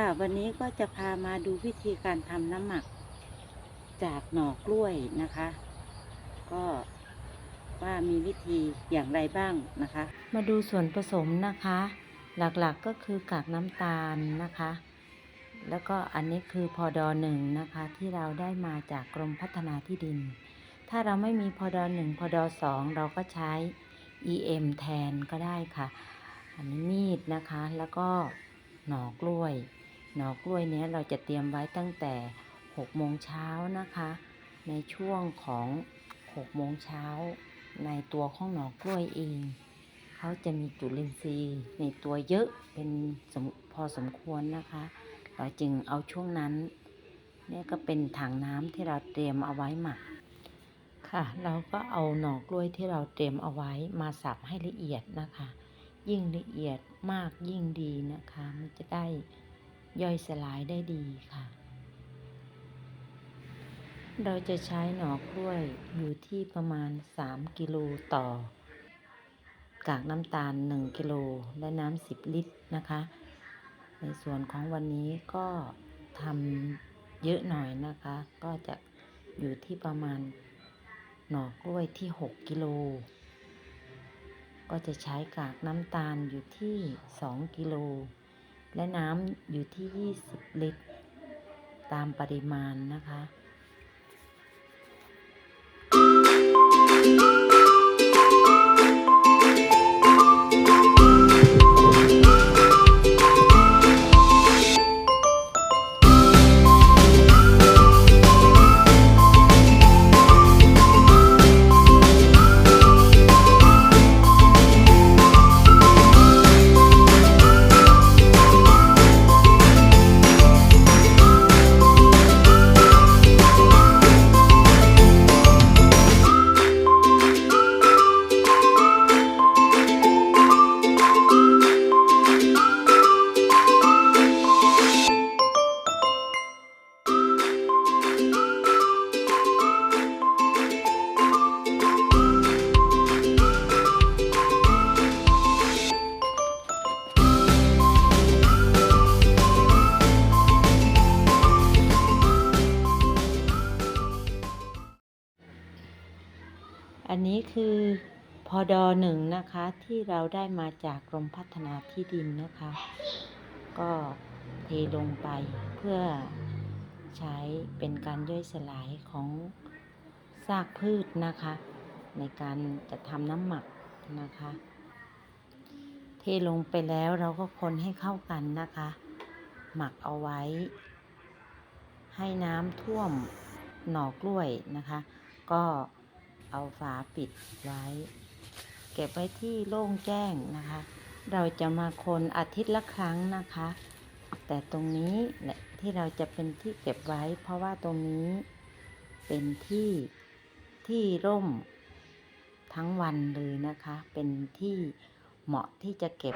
ค่ะวันนี้ก็จะพามาดูวิธีการทำน้ำหมักจากหน่อกล้วยนะคะ ก็ว่ามีวิธีอย่างไรบ้างนะคะ มาดูส่วนผสมนะคะ หลักๆก็คือกากน้ำตาลนะคะ แล้วก็อันนี้คือพอดอหนึ่งนะคะที่เราได้มาจากกรมพัฒนาที่ดิน ถ้าเราไม่มีพอดอหนึ่งพอดอสองเราก็ใช้ EM แทนก็ได้ค่ะ อันนี้มีดนะคะแล้วก็หน่อกล้วย หน่อกล้วยเนี้ยเราจะเตรียมไว้ตั้งแต่6โมงเช้านะคะ ในช่วงของ6โมงเช้าในตัวของหน่อกล้วยเอง เขาจะมีจุลินทรีย์ในตัวเยอะเป็นสมพอสมควรนะคะ เราจึงเอาช่วงนั้นเนี่ยก็เป็นถังน้ำที่เราเตรียมเอาไว้หมักค่ะ เราก็เอาหน่อกล้วยที่เราเตรียมเอาไว้มาสับให้ละเอียดนะคะ ยิ่งละเอียดมากยิ่งดีนะคะ มันจะได้ ย่อยสลายได้ดีค่ะ เราจะใช้หน่อกล้วยอยู่ที่ประมาณ 3 กิโลต่อ กากน้ำตาล 1 กิโลและน้ำ10 ลิตรนะคะ ในส่วนของวันนี้ก็ทำเยอะหน่อยนะคะ ก็จะอยู่ที่ประมาณหน่อกล้วยที่ 6 กิโล ก็จะใช้กากน้ำตาลอยู่ที่ 2 กิโล และน้ำอยู่ที่ 20 ลิตร ตามปริมาณนะคะ อันนี้คือพอดอหนึ่งนะคะที่เราได้มาจากกรมพัฒนาที่ดินนะคะ ก็เทลงไปเพื่อใช้เป็นการย่อยสลายของซากพืชนะคะ ในการจะทำน้ำหมักนะคะ เทลงไปแล้วเราก็คนให้เข้ากันนะคะ หมักเอาไว้ ให้น้ำท่วมหน่อกล้วยนะคะ ก็ เอาฝาปิดไว้ เก็บไว้ที่โล่งแจ้งนะคะ เราจะมาคนอาทิตย์ละครั้งนะคะ แต่ตรงนี้แหละที่เราจะเป็นที่เก็บไว้ เพราะว่าตรงนี้เป็นที่ที่ร่มทั้งวันเลยนะคะ เป็นที่เหมาะที่จะเก็บ